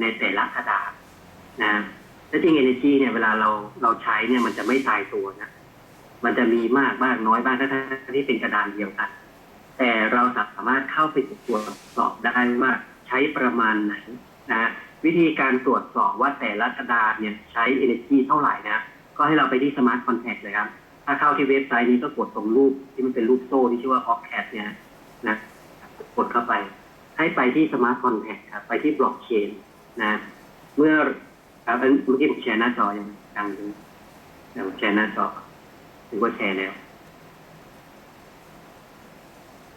ในแต่ละกระดาษนะและจริง energy เนี่ยเวลาเราเราใช้เนี่ยมันจะไม่ตายตัวนะ มันจะมีมากบ้างน้อยบ้างถ้าที่เป็นกระดานเดียวกัน แต่เราสามารถเข้าไปตรวจสอบได้ว่าใช้ประมาณไหนนะวิธีการตรวจสอบว่าแต่ละกระดาษเนี่ยใช้ energy เท่าไหร่นะ ก็ให้เราไปที่ smart contact เลยครับ ถ้าเข้าที่เว็บไซต์นี้ก็กดตรงรูปที่มันเป็นรูปโซ่ที่ชื่อว่า Occat เนี่ยนะกดเข้าไป ให้ไปที่ smart contact ครับไปที่ blockchain น นะเมื่อครับเมื่อกี้ผมแชร์หน้าจอยังดังอยู่เดี๋ยวแชร์หน้าจอถือว่าแชร์แล้ว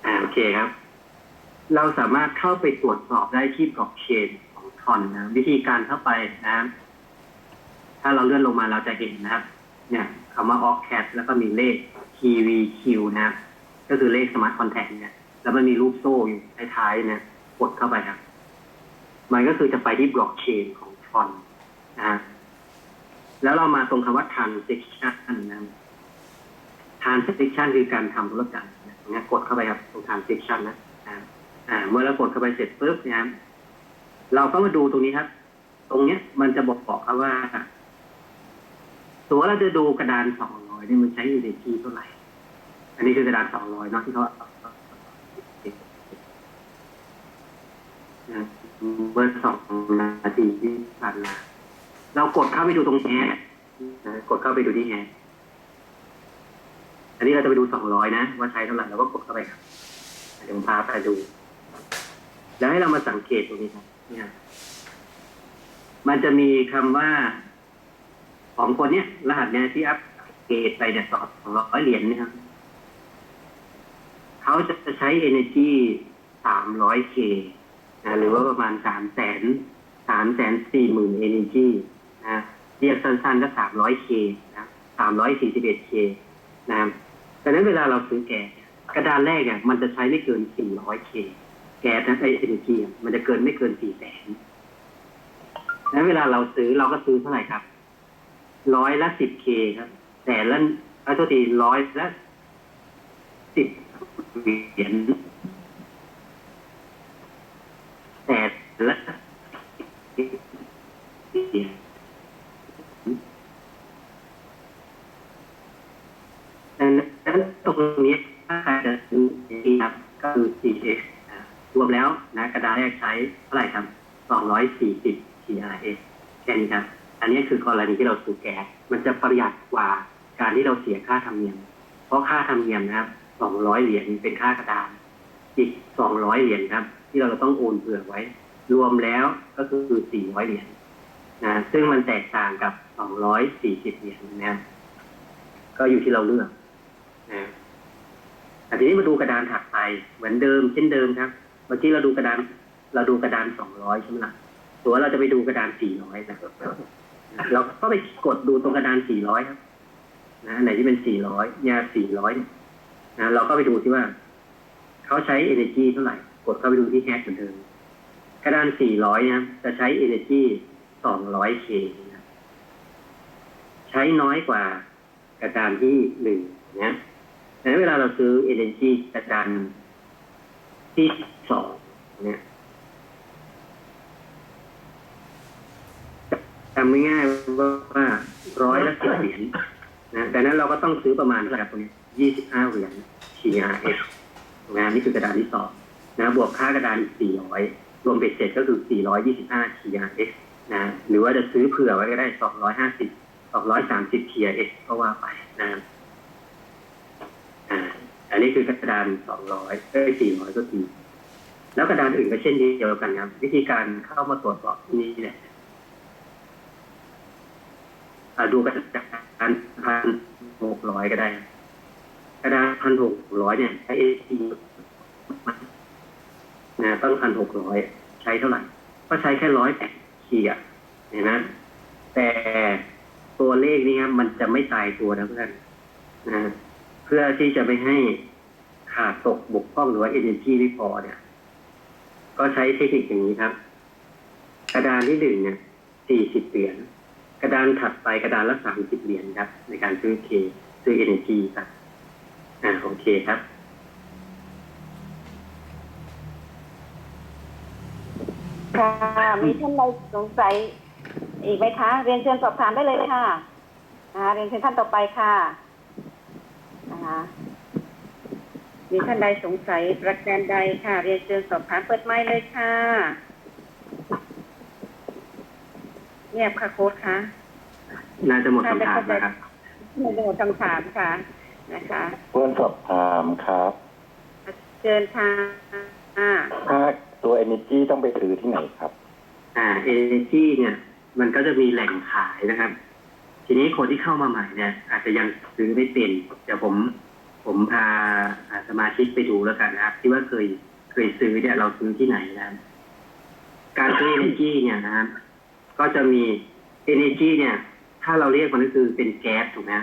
อ่าโอเคครับ เราสามารถเข้าไปตรวจสอบได้ที่บล็อกเชนของทอนนะวิธีการเข้าไปนะถ้าเราเลื่อนลงมาเราจะเห็นนะครับ เนี่ยคำว่า o c c a t แล้วก็มีเลข TVQ นะครับก็คือเลข Smart Contact เนี่ยแล้วมันมีรูปโซ่อยู่ท้ายๆเนี่ยกดเข้าไปครับ มันก็คือจะไปที่บล็อกเชนของทอนนะฮะแล้วเรามาตรงคำว่า transaction นะ transaction คือการทำธุรกรรมนะตรงนี้กดเข้าไปครับตรง transaction นะอ่าเมื่อเรากดเข้าไปเสร็จปุ๊บเนะครับเราก็มาดูตรงนี้ครับ ตรงเนี้ยมันจะบอกบอกครับว่าตัวเราจะดูกระดานสองร้อยเนี่ยมันใช้ energy เท่าไหร่ อันนี้คือกระดานสองร้อยเนาะที่เขานะ เบอร์สองนาทีที่ผ่านมาเรากดเข้าไปดูตรงแฮะนะกดเข้าไปดูที่แฮะอันนี้เราจะไปดูสองร้อยนะว่าใช้เท่าไหร่เราก็กดเข้าไปครับเดี๋ยวผมพาไปดู แล้วให้เรามาสังเกตตรงนี้ครับเนี่ยมันจะมีคำว่า ของคนเนี้ยรหัสเนี่ยที่อัปเกรดไปเนี่ยสองร้อยเหรียญเนี่ยครับเขาจะใช้ energy สามร้อยเค นะหรือว่าประมาณสามแสนสามแสนสี่หมื่น energy นะเรียกสั้นๆก็สามร้อยเคนะสามร้อยสี่สิบเอ็ดเคนะครับดังนั้นเวลาเราซื้อแก๊สกระดานแรกเนี่ยมันจะใช้ไม่เกิน400เคแก๊สนะไอเอเนจีมันจะเกินไม่เกิน4แสนแล้วเวลาเราซื้อเราก็ซื้อเท่าไหร่ครับ ร้อยละ10เคครับ แต่ละเอโทษทีร้อยละ10เหรียญ รณีที่แก๊สมันจะประหยัดกว่าการที่เราเสียค่าธรรมเนียม เพราะค่าธรรมเนียมนะครับ200เหรียญเป็นค่ากระดาษอีก200เหรียญครับ ที่เราต้องโอนเผื่อไว้ รวมแล้วก็คือ400เหรียญนะซึ่งมันแตกต่างกับ240เหรียญนะครับก็อยู่ที่เราเลือกนะแต่ทีนี้มาดูกระดานถัดไปเหมือนเดิมเช่นเดิมครับเมื่อกี้เราดูกระดาน เราดูกระดานสองร้อยใช่ไหมล่ะตัวเราจะไปดูกระดานสี่ร้อยนะครับ เราก็ไปกดดูตรงกระดานสี่ร้อยครับ นะไหนที่เป็นสี่ร้อยยาสี่ร้อยนะเราก็ไปดูที่ว่า เขาใช้ energy เท่าไหร่ กดเข้าไปดูที่แฮชเหมือนเดิมกระดานสี่ร้อยนะจะใช้ energy สองร้อยเคนะใช้น้อยกว่ากระดานที่หนึ่งนะแต่เวลาเราซื้อ energy กระดานที่สองเนี่ยำไม่ง่ายๆว่าร้อยละสิบเหรียญนะดังนั้นเราก็ต้องซื้อประมาณเท่าไหร่ครับตรงนี้ยี่สิบห้าเหรียญ TRS นะนี่คือกระดานที่สองนะบวกค่ากระดานอีกสี่ร้อยรวมเบ็ดเสร็จก็คือสี่ร้อยยี่สิบห้า TRS นะหรือว่าจะซื้อเผื่อไว้ก็ได้สองร้อยห้าสิบสองร้อยสามสิบ TRS ก็ว่าไปนะอ่าอันนี้คือกระดานสองร้อยเอ้ยสี่ร้อยก็ทีแล้วกระดานอื่นก็เช่นเดียวกันครับวิธีการเข้ามาตรวจสอบที่นี่เนี่ย ดูกระดานพันหกร้อยก็ได้ กระดานพันหกร้อยเนี่ยใช้เอทีนะต้องพันหกร้อยใช้เท่าไหร่ ก็ใช้แค่ร้อยแปดขีดเห็นไหมแต่ตัวเลขนี้ครับมันจะไม่ตายตัวนะเพื่อนนะเพื่อที่จะไม่ให้ขาดตกบกพร่องหรือว่า energy ไม่พอเนี่ย ก็ใช้เทคนิคอย่างนี้ครับ กระดานที่หนึ่งเนี่ยสี่สิบเหรียญ กระดานถัดไปกระดานละสามสิบเหรียญครับ ในการซื้อเคซื้อ energy ครับ อ่าโอเคครับ ค่ะ มีท่านใดสงสัยอีกไหมคะ เรียนเชิญสอบถามได้เลยค่ะนะคะเรียนเชิญท่านต่อไปค่ะนะคะมีท่านใดสงสัยประการใดค่ะ เรียนเชิญสอบถามเปิดไม้เลยค่ะ เงียบค่ะโค้ดค่ะน่าจะหมดคำถามนะครับไม่ได้หมดคำถามค่ะ นะคะเพื่อนสอบถามครับ เชิญค่ะอ่าถ้าตัว Energy ต้องไปซื้อที่ไหนครับ อ่าเอเนจีเนี่ย มันก็จะมีแหล่งขายนะครับ ทีนี้คนที่เข้ามาใหม่เนี่ย อาจจะยังซื้อไม่เป็นเดี๋ยวผมผมพาอ่าสมาชิกไปดูแล้วกันนะครับ ที่ว่าเคยเคยซื้อเนี่ยเราซื้อที่ไหนนะครับการซื้อเอเนจีเนี่ยนะครับ ก็จะมีเอเนจีเนี่ย ถ้าเราเรียกมันก็คือเป็นแก๊สถูกไหม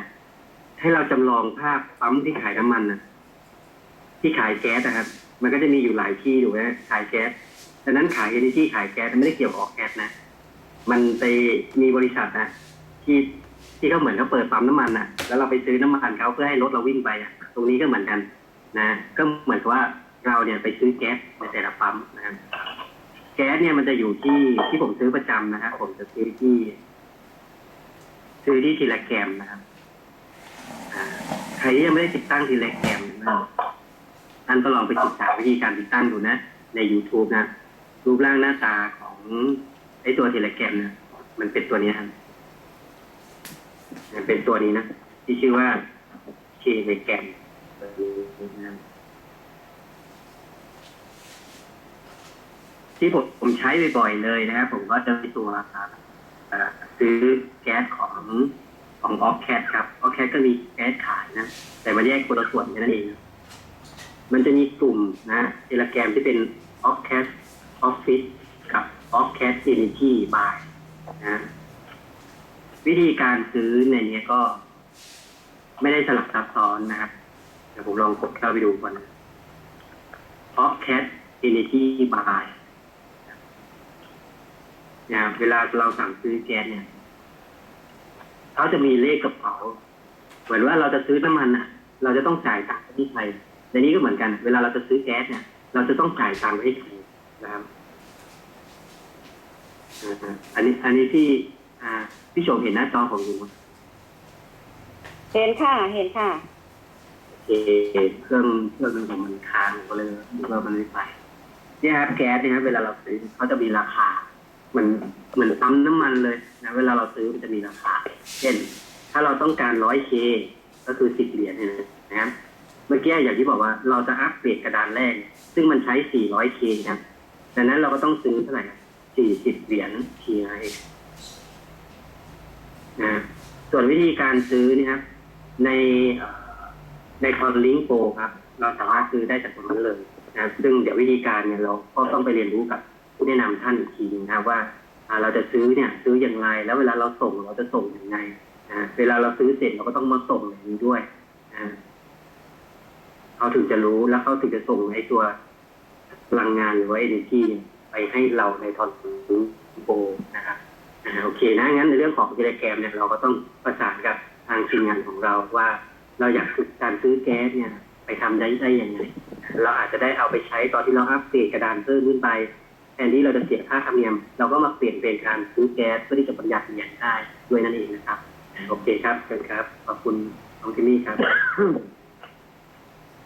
ให้เราจำลองภาพปั๊มที่ขายน้ำมันนะที่ขายแก๊สนะครับ มันก็จะมีอยู่หลายที่ถูกไหมขายแก๊สดังนั้นขายเอเนจีขายแก๊สไม่ได้เกี่ยวกับออกแก๊สนะ มันไปมีบริษัทนะที่ที่เขาเหมือนเขาเปิดปั๊มน้ำมันนะแล้วเราไปซื้อน้ำมันเขาเพื่อให้รถเราวิ่งไปอะตรงนี้ก็เหมือนกันนะ ก็เหมือนกับว่าเราเนี่ยไปซื้อแก๊สในแต่ละปั๊มนะครับ ก๊สเนี่ยมันจะอยู่ที่ที่ผมซื้อประจำนะครับผมจะซื้อที่ ซื้อที่ทีละแกมนะครับใครที่ยังไม่ได้ติดตั้งทีละแกมนะท่านก็ลองไปศึกษาวิธีการติดตั้งดูนะ ใน YouTube นะ รูปร่างหน้าตาของไอ้ตัวเทเลแกมนะมันเป็นตัวนี้ครับมันเป็นตัวนี้นะที่ชื่อว่าเทเลแกมตัวนี้นะครับ ที่ผมผมใช้บ่อยๆเลยนะครับผมก็จะมีตัวซื้อแก๊สของของออฟแคทครับออฟแคทก็มีแก๊สขายนะ แต่มันแยกคนละส่วนกันนั่นเอง มันจะมีกลุ่มนะเทลแกรมที่เป็น o f c a s Office กับ o f c a s Energy by นะวิธีการซื้อในนี้ก็ ไม่ได้สลับซับซ้อนนะครับเดี๋ยวผมลองกดเข้าไปดูก่อน o f c a s Energy by นะเวลาเราสั่งซื้อแก๊สเนี่ยเขาจะมีเลขกระเป๋าเหมือนว่าเราจะซื้อน้ำมันอะ เราจะต้องจ่ายตังค์ที่ไทยในนี้ก็เหมือนกัน เวลาเราจะซื้อแก๊สเนี่ย เราจะต้องจ่ายตังค์ให้ไทยนะครับอ่าฮะอันนี้ อันนี้พี่ อ่า พี่ชมเห็นหน้าจอของอยู่ไหมเห็นค่ะ เห็นค่ะโอเคเครื่องเครื่องนึงของมันค้างผมก็เลยนึกว่ามันไม่ไปเนี่ยครับแก๊สเนี่ยครับเวลาเราซื้อเขาจะมีราคาเห มือนเหมือนปั๊มน้ำมันเลยนะเวลาเราซื้อมันจะมีราคา เช่น ถ้าเราต้องการร้อยเคก็คือสิบเหรียญนนะครับเมื่อกี้อย่างที่บอกว่าเราจะอัปเกรดกระดานแรก ซึ่งมันใช้400 k ครับดังนั้นเราก็ต้องซื้อเท่าไหร่ครับ40เหรียญ TI นะส่วนวิธีการซื้อนี่ครับในในคอนลิงโปครับ เราสามารถซื้อได้จากตรงนั้นเลยนะครับซึ่งเดี๋ยววิธีการเนี่ยเราก็ต้องไปเรียนรู้กับ ผู้แนะนำท่านอีกทีนะครับว่าเราจะซื้อเนี่ยซื้ออย่างไร แล้วเวลาเราส่งเราจะส่งอย่างไรนะเวลาเราซื้อเสร็จเราก็ต้องมาส่งอย่างนี้ด้วยนะเขาถึงจะรู้แล้วเขาถึงจะส่งไอ้ตัวพลังงานหรือว่า energy เนี่ยไปให้เราในตอนซื้อโบนะครับโอเคนะงั้นในเรื่องของเทเลแกรมเนี่ยเราก็ต้องประสานกับทางทีมงานของเราว่า เราอยากการซื้อแก๊สเนี่ย ไปทำได้ได้ยังไงเราอาจจะได้เอาไปใช้ตอนที่เราอัปเกรดกระดานเพิ่มขึ้นไป นที่เราจะเสียค่าธรรมเนียม เราก็มาเปลี่ยนเป็นการซื้อแก๊สเพื่อที่จะประหยัดเหรียญได้ด้วยนั่นเองนะครับ โอเคครับเชิญครับ ขอบคุณน้องทิมมี่ครับ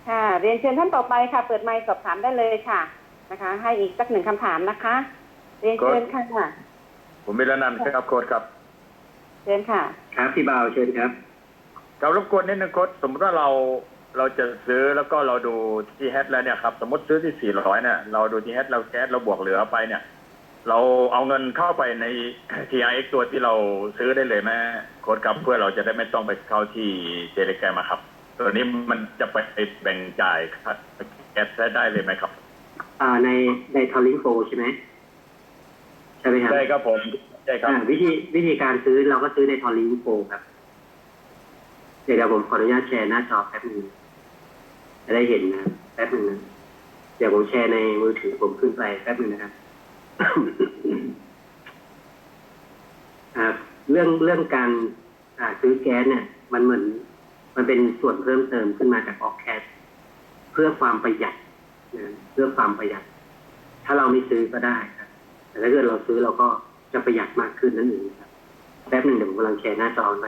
ค่ะ เรียนเชิญท่านต่อไปค่ะ เปิดไมค์สอบถามได้เลยค่ะ นะคะ ให้อีกสักหนึ่งคำถามนะคะ เรียนเชิญค่ะผมมิรนันท์ครับโค้ดครับ เชิญค่ะ ครับพี่บ่าวเชิญครับเรารบกวนนิดนึงโค้ดสมมติว่าเรา เราจะซื้อแล้วก็เราดูที่แฮทแล้วเนี่ยครับสมมติซื้อที่ 400 เนี่ย เราดูที่แฮทเราแก๊สเราบวกเหลือไปเนี่ย เราเอาเงินเข้าไปใน TRX ตัวที่เราซื้อได้เลยไหมโค้ดครับเพื่อเราจะได้ไม่ต้องไปเข้าที่เจเลแกรมอะครับ ตัวนี้มันจะไปแบ่งจ่ายครับแก๊สได้เลยไหมครับ อ่าในในทอลลิงโฟใช่ไหมใช่ไหมครับได้ครับผมใช่ครับอ่าวิธีวิธีการซื้อเราก็ซื้อในทอลลิงโฟครับเดี๋ยวเดี๋ยวผมขออนุญาตแชร์หน้าจอแป๊บหนึง จะได้เห็นนะแป๊บหนึงนะเดี๋ยวผมแชร์ในมือถือผมขึ้นไปแป๊บหนึงนะครับอ่าเรื่องเรื่องการอ่าซื้อแก๊สเนี่ย มันเหมือน มันเป็นส่วนเพิ่มเติมขึ้นมาจากออกแคสเพื่อความประหยัดนะเพื่อความประหยัด ถ้าเราไม่ซื้อก็ได้ครับ แต่ถ้าเกิดเราซื้อเราก็จะประหยัดมากขึ้นนั่นเองครับแป๊บหนึ่งเดี๋ยวผมกำลังแชร์หน้าจอไป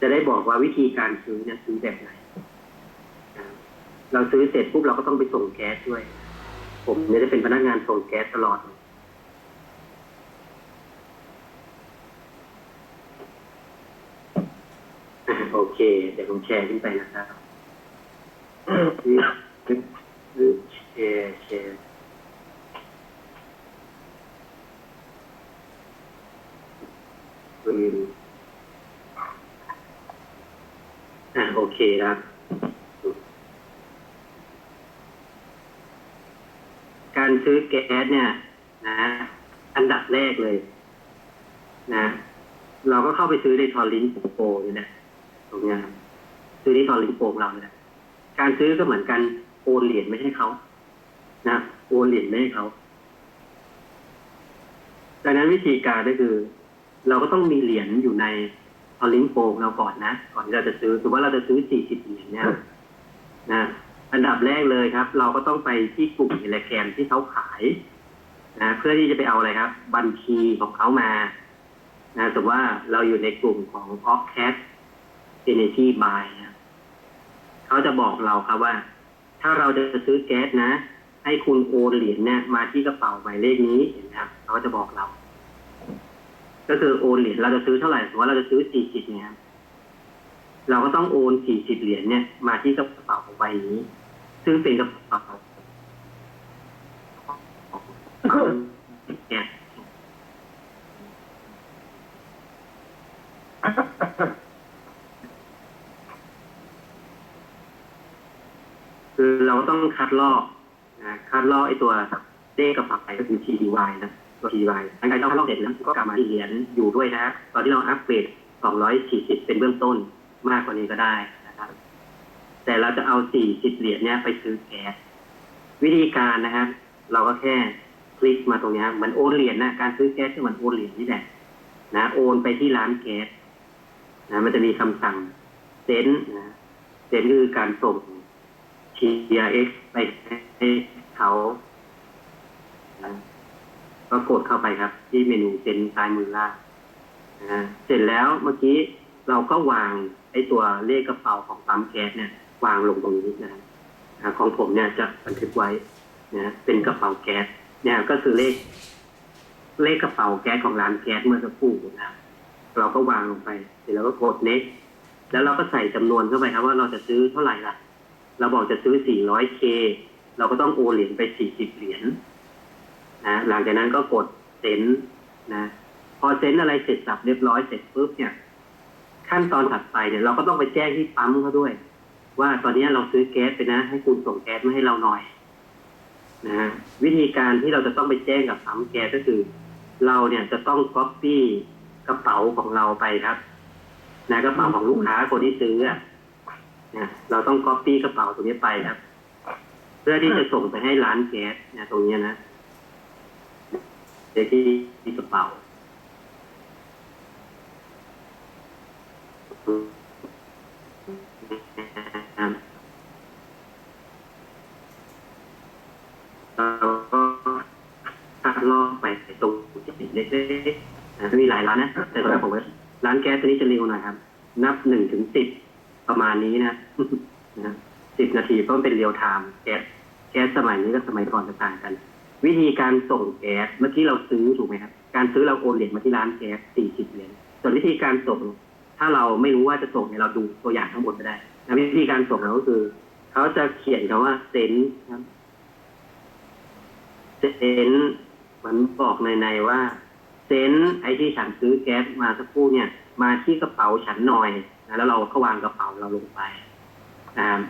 จะได้บอกว่าวิธีการซื้อเนี่ยซื้อแบบไหน เราซื้อเสร็จปุ๊บเราก็ต้องไปส่งแก๊สด้วย ผมเนี่ยจะเป็นพนักงานส่งแก๊สตลอด โอเค เดี๋ยวผมแชร์ขึ้นไปนะครับแชร์แชร์อืมอะโอเคครับ การ ซื้อแก๊สเนี่ยนะอันดับแรกเลย นะ เราก็เข้าไปซื้อในทอรินโปรนี่แหละตรงนี้ครับซื้อที่ตอนลิงโปงเราเนี่ยการซื้อก็เหมือนกันโอนเหรียญไม่ให้เขานะโอนเหรียญไม่ให้เขาดังนั้นวิธีการก็คือ เราก็ต้องมีเหรียญอยู่ในทอลิงโปงเราก่อนนะก่อนที่เราจะซื้อสมมติว่าเราจะซื้อสี่สิบเหรียญเนี่ยนะ อันดับแรกเลยครับ เราก็ต้องไปที่กลุ่มอิเล็กแกรมที่เขาขายนะเพื่อที่จะไปเอาอะไรครับ บัญชีของเขามานะสมมติว่าเราอยู่ในกลุ่มของ o f c a t Energy Buy นะเขาจะบอกเราครับว่า ถ้าเราจะซื้อแก๊สนะ ให้คุณโอนเหรียญเนี่ยมาที่กระเป๋าหมายเลขนี้เห็นครับเขาจะบอกเรา ก็คือโอนเหรียญเราจะซื้อเท่าไหร่สมมติว่าเราจะซื้อสี่สิบเนี่ยเราก็ต้องโอนสี่สิบเหรียญเนี่ยมาที่กระเป๋าใบนี้ ซึ่งเป็นกระเป๋าของแก๊สคือเราต้องคัดลอกนะคัดลอกไอ้ตัวเลขกระเป๋าไปก็คือ TDY นะตัว TDY หลังจากเราคัดลอกเสร็จแล้วก็กลับมาที่เหรียญอยู่ด้วยนะ ตอนที่เราอัปเกรด240 เป็นเบื้องต้นมากกว่านี้ก็ได้ แต่เราจะเอา40เหรียญเนี่ยไปซื้อแก๊สวิธีการนะครับเราก็แค่คลิกมาตรงนี้เหมือนโอนเหรียญนะการซื้อแก๊สก็เหมือนโอนเหรียญนี่แหละนะโอนไปที่ร้านแก๊สนะมันจะมีคำสั่งเซ็นนะเซ็นคือการส่ง TRX ไปให้เขานะก็กดเข้าไปครับ ที่เมนูเซ็นซ้ายมือล่างนะเสร็จแล้วเมื่อกี้เราก็วางไอ้ตัวเลขกระเป๋าของปั๊มแก๊สเนี่ย วางลงตรงนี้นะครับของผมเนี่ยจะบันทึกไว้นะเป็นกระเป๋าแก๊สเนี่ยก็คือเลข เลขกระเป๋าแก๊สของร้านแก๊สเมื่อสักครู่นะเราก็วางลงไปเสร็จแล้วก็กด next แล้วเราก็ใส่จำนวนเข้าไปครับว่าเราจะซื้อเท่าไหร่ล่ะ เราบอกจะซื้อ 400K เราก็ต้องโอนเหรียญไป 40 เหรียญนะหลังจากนั้นก็กดเซ็นนะ พอเซ็นอะไรเสร็จสับเรียบร้อยเสร็จปุ๊บเนี่ย ขั้นตอนถัดไปเนี่ยเราก็ต้องไปแจ้งที่ปั๊มเขาด้วย ว่าตอนนี้เราซื้อแก๊สไปนะ ให้คุณส่งแก๊สมาให้เราหน่อยนะฮะวิธีการที่เราจะต้องไปแจ้งกับปั๊มแก๊สก็คือ เราเนี่ยจะต้องก๊อปปี้กระเป๋าของเราไปครับนะกระเป๋าของลูกค้าคนที่ซื้ออะนะเราต้องก๊อปปี้กระเป๋าตรงนี้ไปครับ เพื่อที่จะส่งไปให้ร้านแก๊สนะตรงนี้นะเดี๋ยวที่ที่กระเป๋า เล็กๆนะมีหลายร้านนะแต่สำหรับผมว่าร้านแก๊สตัวนี้จะเร็วหน่อยครับ นับหนึ่งถึงสิบประมาณนี้นะนะสิบนาทีเพราะมันเป็นเรียลไทม์แก๊สแก๊สสมัยนี้กับสมัยก่อนจะต่างกัน วิธีการส่งแก๊สเมื่อกี้เราซื้อถูกไหมครับ การซื้อเราโอนเหรียญมาที่ร้านแก๊สสี่สิบเหรียญส่วนวิธีการส่ง ถ้าเราไม่รู้ว่าจะส่งเนี่ยเราดูตัวอย่างข้างบนก็ได้นะวิธีการส่งเราก็คือเขาจะเขียนคำว่าเซนครับเซนมันบอกในในว่า เซนไอที่ฉันซื้อแก๊สมาสักครู่เนี่ย มาที่กระเป๋าฉันหน่อยนะแล้วเราก็วางกระเป๋าเราลงไปนะครับ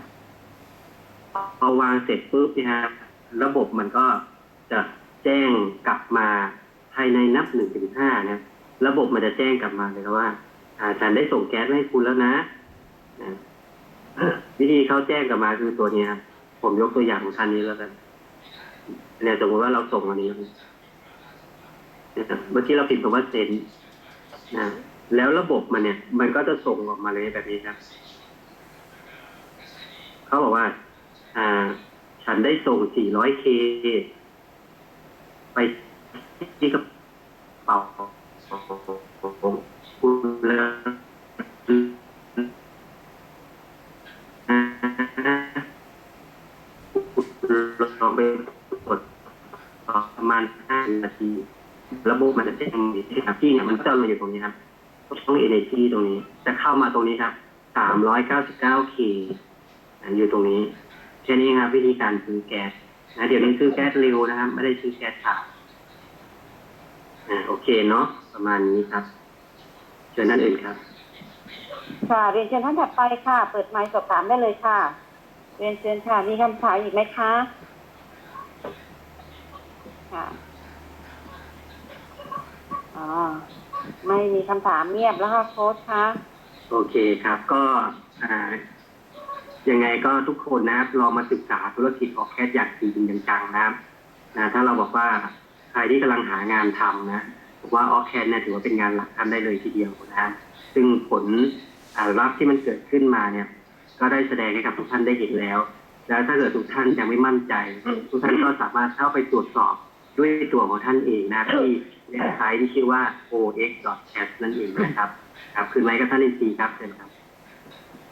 พอวางเสร็จปุ๊บนะฮะระบบมันก็จะแจ้งกลับมาภายในนับหนึ่งถึงห้านะระบบมันจะแจ้งกลับมาเลยว่าอาฉันได้ส่งแก๊สให้คุณแล้วนะนะวิธีเขาแจ้งกลับมาคือตัวนี้ครับผมยกตัวอย่างของคันนี้แล้วกันเนี่ยสมมติว่าเราส่งอันนี้ นะครับเมื่อกี้เราพิมพ์คำว่าเซนนะแล้วระบบมันเนี่ย มันก็จะส่งออกมาเลยแบบนี้ครับ เขาบอกว่า อ่า ฉันได้ส่ง 400K ไปที่กระเป่าพูดเรื่องลองไปกดประมาณห้านาที ระบบมันจะแจ้งที่ครับที่เนี่ยมันจะมาอยู่ตรงนี้ครับช่อง energy ตรงนี้ จะเข้ามาตรงนี้ครับสามร้อยเก้าสิบเก้าคีอยู่ตรงนี้แค่นี้ครับวิธีการซื้อแก๊สนะเดี๋ยวนี้ซื้อแก๊สเร็วนะครับ ไม่ได้ซื้อแก๊สช้าอ่าโอเคเนาะประมาณนี้ครับ เชิญท่านอื่นครับ ค่ะเรียนเชิญท่านถัดไปค่ะ เปิดไมค์สอบถามได้เลยค่ะเรียนเชิญค่ะมีคำถามอีกไหมคะ ค่ะ อ๋อ ไม่มีคำถามเงียบแล้วค่ะโค้ชคะ โอเคครับก็อ่ายังไงก็ทุกคนนะครับลองมาศึกษาธุรกิจออกแคสอย่างจริงจังๆนะครับนะถ้าเราบอกว่าใครที่กำลังหางานทำนะผมว่าออกแคสเนี่ยถือว่าเป็นงานหลักท่านได้เลยทีเดียวนะครับซึ่งผลอ่าลัพธ์ที่มันเกิดขึ้นมาเนี่ย ก็ได้แสดงให้กับทุกท่านได้เห็นแล้ว แล้วถ้าเกิดทุกท่านยังไม่มั่นใจ ทุกท่านก็สามารถเข้าไปตรวจสอบด้วยตัวของท่านเองนะที่ ว็บไซต์ที่ชื่อว่า ox.cat นั่นเองนะครับ ครับคืนไว้กับท่านอินทรีครับเชิญครับ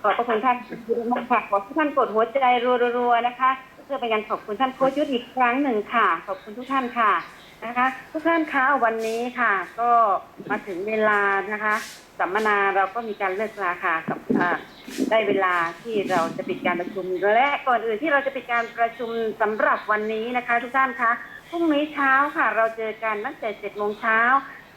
ขอบพระคุณท่านมากค่ะขอให้ท่านกดหัวใจรัวๆนะคะ เพื่อเป็นการขอบคุณท่านโค้ชยุทธอีกครั้งหนึ่งค่ะ ขอบคุณทุกท่านค่ะนะคะ ทุกท่านคะวันนี้ค่ะ ก็มาถึงเวลานะคะสัมมนาเราก็มีการเลิกราค่ะกับอ่าได้เวลาที่เราจะปิดการประชุมและก่อนอื่นที่เราจะปิดการประชุมสำหรับวันนี้นะคะ ทุกท่านคะ พรุ่งนี้เช้าค่ะ เราเจอกันตั้งแต่เจ็ดโมงเช้า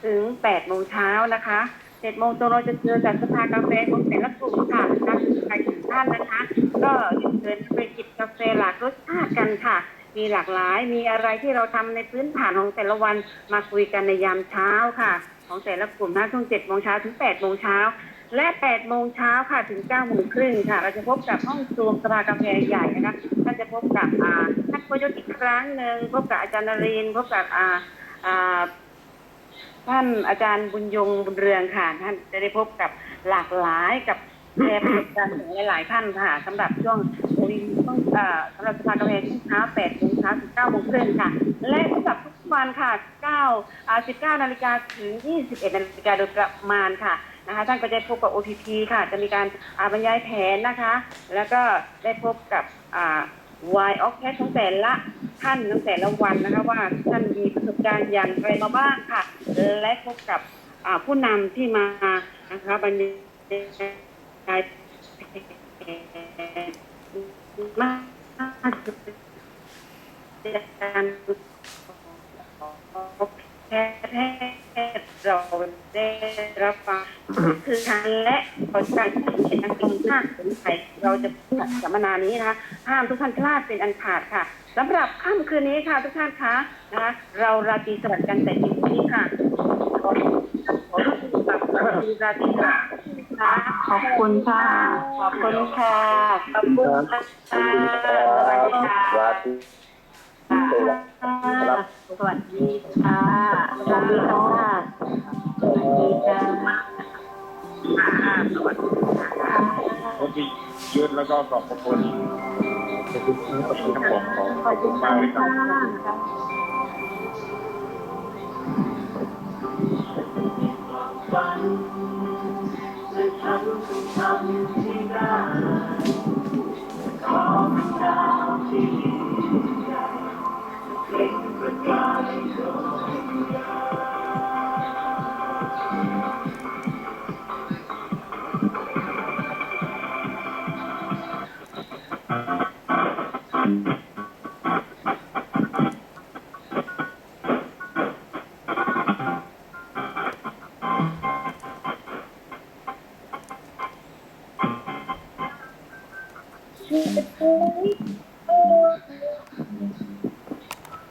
ถึงแปดโมงเช้านะคะเจ็ดโมงตรงเราจะเจอจากสภากาแฟของแต่ละกลุ่มค่ะการสื่อสารถึงท่านนะคะ ก็เชิญไปจิบกาแฟหลากรสชาติกันค่ะ มีหลากหลายมีอะไรที่เราทำในพื้นฐานของแต่ละวันมาคุยกันในยามเช้าค่ะ ของแต่ละกลุ่มนะช่วงเจ็ดโมงเช้าถึงแปดโมงเช้าและแปดโมงเช้าค่ะถึงเก้าโมงครึ่งค่ะ เราจะพบกับห้องซูมสภากาแฟใหญ่นะคะท่านจะพบกับอ่าท่านประยุทธ์อีกครั้งหนึ่งพบกับอาจารย์นรินพบกับอ่าอ่าท่านอาจารย์บุญยงบุญเรืองค่ะท่านจะได้พบกับหลากหลายกับแชร์ประสบการณ์ของหลาย ๆ ท่านค่ะสำหรับช่วงช่วงเอ่อสำหรับสภากาแฟช่วงเช้า8โมงเช้าถึง9โมงครึ่งค่ะ และสำหรับทุก วันค่ะ9อ่า19 นาฬิกาถึง 21 นาฬิกาโดยประมาณค่ะนะคะท่านก็จะพบกับ OPP ค่ะ จะมีการอ่าบรรยายแผนนะคะ แล้วก็ได้พบกับอ่าวายออกแคสของแต่ละท่านตั้งแต่ละวันนะคะว่าท่านมีประสบการณ์อย่างไรมาบ้างค่ะ และพบกับอ่าผู้นำที่มานะคะบรรยายมาการ แพทย์เราได้รับฟังคือการและประสบการณ์ที่เห็นอันตรงข้ามสนใจเราจะจัดสัมมนานี้นะคะห้ามทุกท่านพลาดเป็นอันขาดค่ะสำหรับค่ำคืนนี้ค่ะทุกท่านคะนะคะ เราราตรีสวัสดิ์กันแต่เพียงเท่านี้ค่ะขอขอขอบคุณราตรีสวัสดิ์ค่ะขอบคุณค่ะขอบคุณค่ะขอบคุณค่ะสวัสดีค่ะ ราตรีสวัสดิ์ครับสวัสดีค่ะสวัสดีค่ะสวัสดีค่ะขอบคุณยืดแล้วก็ขอบคุณขอบคุณทั้งผมขอขอบคุณมากเลยครับ Thank you.